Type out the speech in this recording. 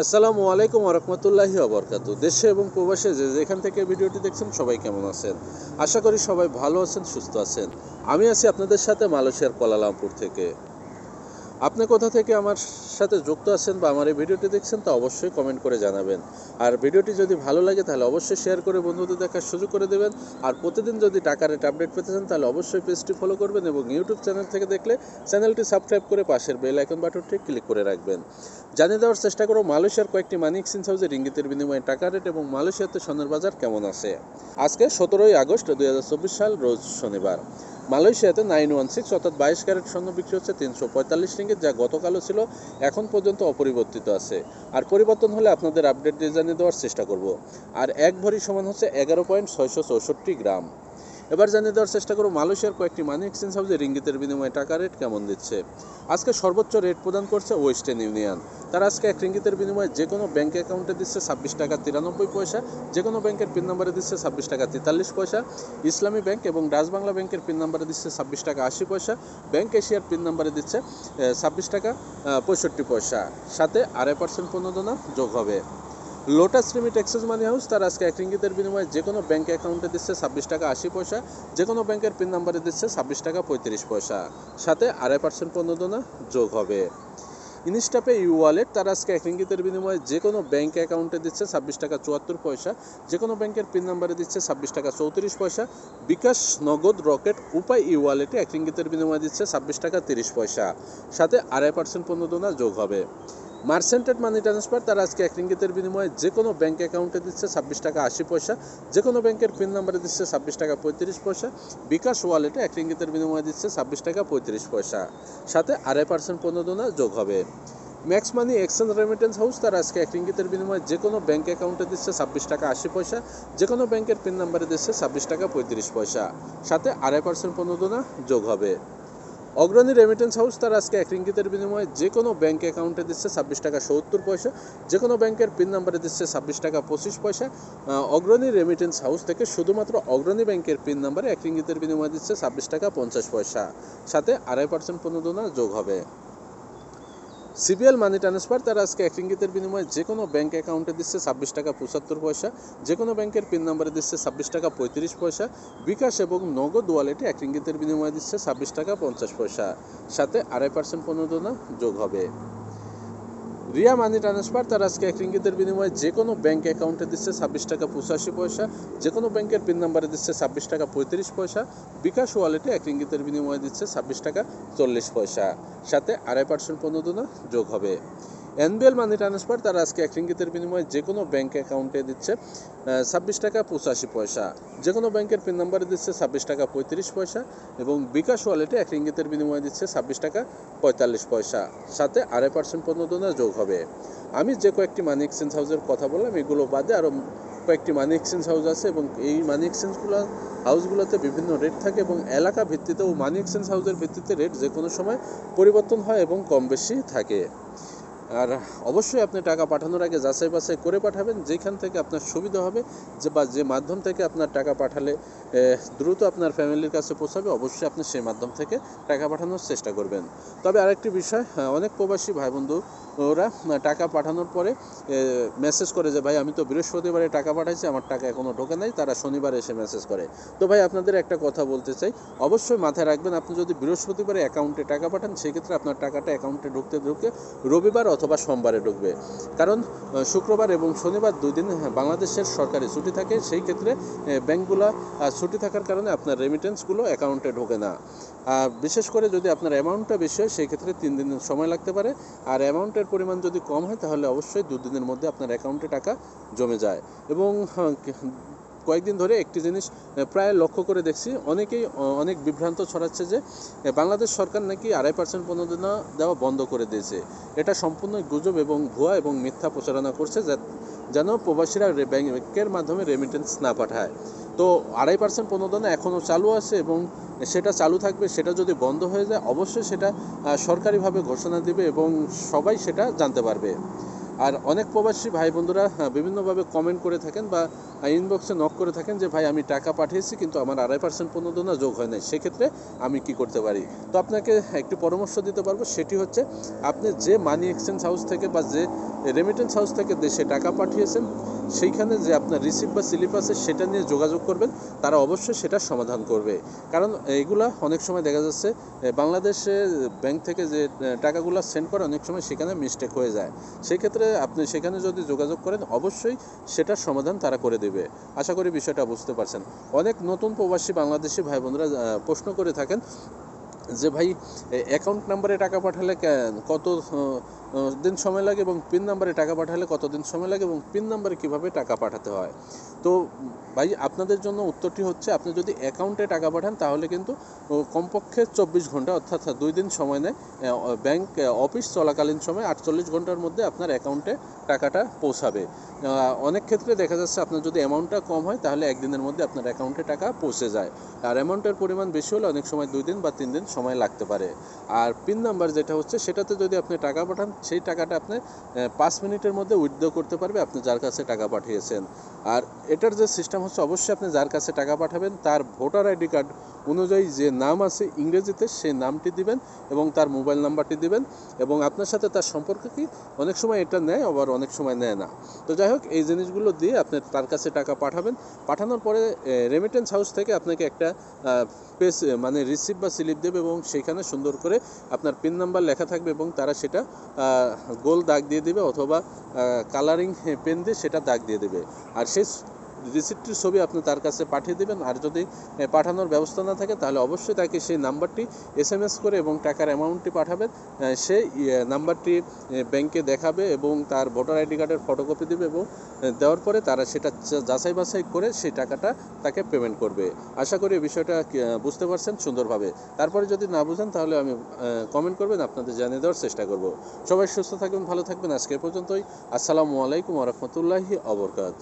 আসসালামু আলাইকুম রহমতুল্লাহি আবরকাত দেশে এবং প্রবাসে যে যেখান থেকে ভিডিওটি দেখছেন সবাই কেমন আছেন? আশা করি সবাই ভালো আছেন, সুস্থ আছেন। আমি আছি আপনাদের সাথে মালয়েশিয়ার কোলালামপুর থেকে। আপনি কোথা থেকে আমার সাথে যুক্ত আছেন বা আমার এই ভিডিওটি দেখছেন তা অবশ্যই কমেন্ট করে জানাবেন। আর ভিডিওটি যদি ভালো লাগে তাহলে অবশ্যই শেয়ার করে বন্ধুদের দেখার সুযোগ করে দেবেন। আর প্রতিদিন যদি টাকা রেট আপডেট পেতে চান তাহলে অবশ্যই পেজটি ফলো করবেন এবং ইউটিউব চ্যানেল থেকে দেখলে চ্যানেলটি সাবস্ক্রাইব করে পাশের বেল আইকন বাটনটি ক্লিক করে রাখবেন। জানিয়ে দেওয়ার চেষ্টা করো মালয়েশিয়ার কয়েকটি মানি এক্সচেঞ্জ হাউসের ইঙ্গিতের বিনিময়ে টাকা রেট এবং মালয়েশিয়াতে স্বর্ণের বাজার কেমন আছে। আজকে সতেরোই আগস্ট দু হাজার চব্বিশ সাল, রোজ শনিবার। মালয়েশিয়াতে নাইন ওয়ান সিক্স অর্থাৎ বাইশ ক্যারেট স্বর্ণ বিক্রি হচ্ছে তিনশো পঁয়তাল্লিশ রিঙ্গিত, যা গতকালও ছিল, এখন পর্যন্ত অপরিবর্তিত আছে। আর পরিবর্তন হলে আপনাদের আপডেট দিয়ে জানিয়ে দেওয়ার চেষ্টা করব। আর এক ভরি সমান হচ্ছে এগারো পয়েন্ট ছয়শো চৌষট্টি গ্রাম। এবার জানিয়ে দেওয়ার চেষ্টা করব মালয়েশিয়ার কয়েকটি মানি এক্সচেঞ্জ হাউসে রিঙ্গিতের বিনিময়ে টাকা রেট কেমন দিচ্ছে? আজকে সর্বোচ্চ রেট প্রদান করছে ওয়েস্টার্ন ইউনিয়ন তারা আজকে এক রিঙ্গিতের বিনিময়ে যে কোনো ব্যাঙ্ক অ্যাকাউন্টে দিচ্ছে ছাব্বিশ টাকা তিরানব্বই পয়সা, যে কোনো ব্যাংকের পিন নাম্বারে দিচ্ছে ছাব্বিশ টাকা তেতাল্লিশ পয়সা, ইসলামী ব্যাংক এবং ডাচ বাংলা ব্যাংকের পিন নাম্বারে দিচ্ছে ছাব্বিশ টাকা আশি পয়সা ব্যাংক এশিয়ার পিন নাম্বারে দিচ্ছে ছাব্বিশ টাকা পঁয়ষট্টি পয়সা। সাথে আড়াই পার্সেন্ট প্রণোদনা যোগ হবে। Lotus remit access money house তার আজকে এক রিঙ্গিতের বিনিময়ে যে কোনো ব্যাঙ্ক অ্যাকাউন্টে দিচ্ছে ছাব্বিশ টাকা আশি পয়সা যে কোনো ব্যাংকের পিন নাম্বারে দিচ্ছে ছাব্বিশ টাকা পঁয়ত্রিশ পয়সা। সাথে আড়াই পার্সেন্ট প্রণোদনা যোগ হবে। ইনস্টাপে ইউ ওয়ালেট তার আজকে এক রিঙ্গিতের বিনিময়ে যে কোনো ব্যাঙ্ক অ্যাকাউন্টে দিচ্ছে ছাব্বিশ টাকা চুয়াত্তর পয়সা যে কোনো ব্যাংকের পিন নাম্বারে দিচ্ছে ছাব্বিশ টাকা চৌত্রিশ পয়সা, বিকাশ নগদ রকেট উপায় ই ওয়ালেটে এক রিঙ্গিতের বিনিময়ে দিচ্ছে ছাব্বিশ টাকা তিরিশ পয়সা। সাথে আড়াই পার্সেন্ট প্রণোদনা যোগ হবে। মার্সেন্টেড মানি ট্রান্সফার, তারা আজকে এক রিঙ্গিতের বিনিময়ে যে কোনো ব্যাঙ্ক অ্যাকাউন্টে দিচ্ছে ছাব্বিশ টাকা আশি পয়সা যে কোনো ব্যাংকের পিন নাম্বারে দিচ্ছে ছাব্বিশ টাকা পঁয়ত্রিশ পয়সা, বিকাশ ওয়ালেটে এক রিঙ্গিতের বিনিময়ে দিচ্ছে ছাব্বিশ টাকা পঁয়ত্রিশ পয়সা। সাথে আড়াই পার্সেন্ট প্রণোদনা যোগ হবে। Max money exchange remittance house, তারা আজকে এক রিঙ্গিতের বিনিময়ে যে কোনো ব্যাঙ্ক অ্যাকাউন্টে দিচ্ছে ছাব্বিশ টাকা আশি পয়সা যে কোনো ব্যাংকের পিন নাম্বারে দিচ্ছে ছাব্বিশ টাকা পঁয়ত্রিশ পয়সা। সাথে আড়াই পার্সেন্ট প্রণোদনা যোগ হবে। অগ্রণী রেমিটেন্স হাউস তার আজকে এক রিঙ্গিতের বিনিময়ে যে কোনো ব্যাঙ্ক অ্যাকাউন্টে দিচ্ছে ছাব্বিশ টাকা সত্তর পয়সা, যে কোনো ব্যাংকের পিন নাম্বারে দিচ্ছে ছাব্বিশ টাকা পঁচিশ পয়সা। অগ্রণী রেমিটেন্স হাউস থেকে শুধুমাত্র অগ্রণী ব্যাংকের পিন নাম্বারে এক রিঙ্গিতের বিনিময়ে দিচ্ছে ছাব্বিশ টাকা পঞ্চাশ পয়সা। সাথে আড়াই পার্সেন্ট প্রণোদনা যোগ হবে। সিবিএল মানি ট্রান্সফার, তারা আজকে এক ইঙ্গিতের বিনিময়ে যে কোনো ব্যাঙ্ক অ্যাকাউন্টে দিচ্ছে ছাব্বিশ টাকা পঁচাত্তর পয়সা যে কোনো ব্যাংকের পিন নাম্বারে দিচ্ছে ছাব্বিশ টাকা পঁয়ত্রিশ পয়সা, বিকাশ এবং নগদ ওয়ালেটে এক ইঙ্গিতের বিনিময়ে দিচ্ছে ছাব্বিশ টাকা পঞ্চাশ পয়সা। সাথে আড়াই পার্সেন্ট প্রণোদনা যোগ হবে। রিয়া মানি ট্রান্সফার, তার আজকে এক রিঙ্গিতের বিনিময়ে যে কোনো ব্যাঙ্ক অ্যাকাউন্টে দিচ্ছে ছাব্বিশ টাকা পঁচাশি পয়সা, যে কোনো ব্যাংকের পিন নাম্বারে দিচ্ছে ছাব্বিশ টাকা পঁয়ত্রিশ পয়সা, বিকাশ ওয়ালেটে এক রিঙ্গিতের বিনিময়ে দিচ্ছে ছাব্বিশ টাকা চল্লিশ পয়সা। সাথে আড়াই পার্সেন্ট প্রণোদনা যোগ হবে। এনবিএল মানি ট্রান্সফার, তার আজকে এক রিঙ্গিতের বিনিময়ে যে কোনো ব্যাঙ্ক অ্যাকাউন্টে দিচ্ছে ছাব্বিশ টাকা পঁচাশি পয়সা। যে কোনো ব্যাংকের পিন নাম্বারে দিচ্ছে ছাব্বিশ টাকা পঁয়ত্রিশ পয়সা এবং বিকাশ ওয়ালেটে এক রিঙ্গিতের বিনিময়ে দিচ্ছে ছাব্বিশ টাকা পঁয়তাল্লিশ পয়সা। সাথে আড়াই পার্সেন্ট প্রণোদনা যোগ হবে। আমি যে কয়েকটি মানি এক্সচেঞ্জ হাউসের কথা বললাম, এগুলো বাদে আরও কয়েকটি মানি এক্সচেঞ্জ হাউস আছে এবং এই মানি এক্সচেঞ্জগুলো হাউসগুলোতে বিভিন্ন রেট থাকে এবং এলাকা ভিত্তিতে ও মানি এক্সচেঞ্জ হাউসের ভিত্তিতে রেট যে কোনো সময় পরিবর্তন হয় এবং কম বেশি থাকে। আর অবশ্যই আপনি টাকা পাঠানোর আগে যাচাই বাছাই করে পাঠাবেন যেখান থেকে আপনার সুবিধা হবে যে বা যে মাধ্যম থেকে আপনার টাকা পাঠালে দ্রুত আপনার ফ্যামিলির কাছে পৌঁছাবে অবশ্যই আপনি সেই মাধ্যম থেকে টাকা পাঠানোর চেষ্টা করবেন। তবে আরেকটি বিষয় হ্যাঁ, অনেক প্রবাসী ভাই বন্ধু ওরা টাকা পাঠানোর পরে মেসেজ করে যে ভাই আমি তো বৃহস্পতিবারে টাকা পাঠাইছি আমার টাকা এখনও ঢোকে নাই। তারা শনিবার এসে মেসেজ করে। তো ভাই আপনাদের একটা কথা বলতে চাই অবশ্যই মাথায় রাখবেন আপনি যদি বৃহস্পতিবারে অ্যাকাউন্টে টাকা পাঠান সেক্ষেত্রে আপনার টাকাটা অ্যাকাউন্টে ঢুকতে ঢুকতে রবিবার অথবা সোমবারে ঢুকবে। কারণ শুক্রবার এবং শনিবার দুই দিন হ্যাঁ, বাংলাদেশের সরকারি ছুটি থাকে সেই ক্ষেত্রে ব্যাংকগুলো ছুটি থাকার কারণে আপনার রেমিটেন্সগুলো অ্যাকাউন্টে ঢোকে না। আর বিশেষ করে যদি আপনার অ্যামাউন্টটা বেশি হয় সেই ক্ষেত্রে তিন দিন সময় লাগতে পারে। আর অ্যামাউন্টের পরিমাণ যদি কম হয় তাহলে অবশ্যই দুদিনের মধ্যে আপনার অ্যাকাউন্টে টাকা জমে যায়। এবং হ্যাঁ, কয়েকদিন ধরে একটি জিনিস প্রায় লক্ষ্য করে দেখছি, অনেকেই অনেক বিভ্রান্ত ছড়াচ্ছে যে বাংলাদেশ সরকার নাকি আড়াই পার্সেন্ট প্রণোদনা দেওয়া বন্ধ করে দিয়েছে। এটা সম্পূর্ণ গুজব এবং ভুয়া এবং মিথ্যা প্রচারণা করছে যা- যেন প্রবাসীরা ব্যাংকের মাধ্যমে রেমিটেন্স না পাঠায়। তো আড়াই পার্সেন্ট প্রণোদনা এখনও চালু আছে এবং সেটা চালু থাকবে, সেটা যদি বন্ধ হয়ে যায়, অবশ্যই সেটা সরকারিভাবে ঘোষণা দিবে এবং সবাই সেটা জানতে পারবে। আর অনেক প্রবাসী ভাই বন্ধুরা বিভিন্নভাবে কমেন্ট করে থাকেন বা ইনবক্সে নক করে থাকেন যে, ভাই, আমি টাকা পাঠিয়েছি, কিন্তু আমার আড়াই পার্সেন্ট প্রণোদনা যোগ হয় নাই। সেক্ষেত্রে আমি কি করতে পারি? তো আপনাকে একটি পরামর্শ দিতে পারব। সেটি হচ্ছে, আপনি যে মানি এক্সচেঞ্জ হাউস থেকে বা যে রেমিটেন্স হাউস থেকে দেশে টাকা পাঠিয়েছেন, সেইখানে যে আপনার রিসিপ্ট বা স্লিপ আছে, সেটা নিয়ে যোগাযোগ করবেন। তারা অবশ্যই সেটা সমাধান করবে। কারণ এইগুলা অনেক সময় দেখা যাচ্ছে বাংলাদেশে ব্যাংক থেকে যে টাকাগুলো সেন্ড করে, অনেক সময় সেখানে মিস্টেক হয়ে যায়। সেই ক্ষেত্রে আপনি সেখানে যদি যোগাযোগ করেন, অবশ্যই সেটার সমাধান তারা করে দেবে। আশা করি বিষয়টা বুঝতে পারছেন। অনেক নতুন প্রবাসী বাংলাদেশি ভাই বোনরা প্রশ্ন করে থাকেন যে, ভাই অ্যাকাউন্ট নাম্বারে টাকা পাঠালে কত দিন সময় লাগে এবং পিন নাম্বারে টাকা পাঠালে কত দিন সময় লাগে এবং পিন নাম্বারে কীভাবে টাকা পাঠাতে হয়। তো, ভাই, আপনাদের জন্য উত্তরটি হচ্ছে, আপনি যদি অ্যাকাউন্টে টাকা পাঠান, তাহলে কিন্তু কমপক্ষে চব্বিশ ঘণ্টা, অর্থাৎ দুই দিন সময় নেয় ব্যাংক অফিস চলাকালীন সময় আটচল্লিশ ঘণ্টার মধ্যে আপনার অ্যাকাউন্টে টাকাটা পৌঁছাবে। অনেক ক্ষেত্রে দেখা যাচ্ছে, আপনার যদি অ্যামাউন্টটা কম হয়, তাহলে একদিনের মধ্যে আপনার অ্যাকাউন্টে টাকা পৌঁছে যায়। আর অ্যামাউন্টের পরিমাণ বেশি হলে অনেক সময় দুই দিন বা তিন দিন সময় লাগতে পারে। আর পিন নাম্বার যেটা হচ্ছে, সেটাতে যদি আপনি টাকা পাঠান সেই টাকাটা আপনি পাঁচ মিনিটের মধ্যে উইথড্র করতে পারবে আপনি যার কাছে টাকা পাঠিয়েছেন। আর এটার যে সিস্টেম হচ্ছে, অবশ্যই আপনি যার কাছে টাকা পাঠাবেন, তার ভোটার আইডি কার্ড অনুযায়ী যে নাম আছে ইংরেজিতে সেই নামটি দিবেন এবং তার মোবাইল নাম্বারটি দিবেন এবং আপনার সাথে তার সম্পর্ক কি অনেক সময় এটা নেয়, আবার অনেক সময় নেয় না। তো যাই হোক, এই জিনিসগুলো দিয়ে আপনি তার কাছে টাকা পাঠাবেন। পাঠানোর পরে রেমিটেন্স হাউস থেকে আপনাকে একটা পেস মানে রিসিপ্ট বা স্লিপ দেবে এবং সেখানে সুন্দর করে আপনার পিন নাম্বার লেখা থাকবে এবং তারা সেটা গোল দাগ দিয়ে দেবে অথবা কালারিং পেন দিয়ে সেটা দাগ দিয়ে দেবে। আর সেই রিসিপ্টটির ছবি আপনি তার কাছে পাঠিয়ে দেবেন। আর যদি পাঠানোর ব্যবস্থা না থাকে, তাহলে অবশ্যই তাকে সেই নাম্বারটি এস করে এবং টাকার অ্যামাউন্টটি পাঠাবেন। সেই নাম্বারটি ব্যাংকে দেখাবে এবং তার ভোটার আইডি কার্ডের ফটোকপি দেবে এবং দেওয়ার পরে তারা সেটা যাচাই বাছাই করে সেই টাকাটা তাকে পেমেন্ট করবে। আশা করি এই বিষয়টা বুঝতে পারছেন সুন্দরভাবে। তারপরে যদি না বুঝেন, তাহলে আমি কমেন্ট করবেন, আপনাদের জানিয়ে দেওয়ার চেষ্টা করব। সবাই সুস্থ থাকবেন, ভালো থাকবেন। আজকে পর্যন্তই। আসসালামু আলাইকুম রহমতুল্লাহি অবরকাত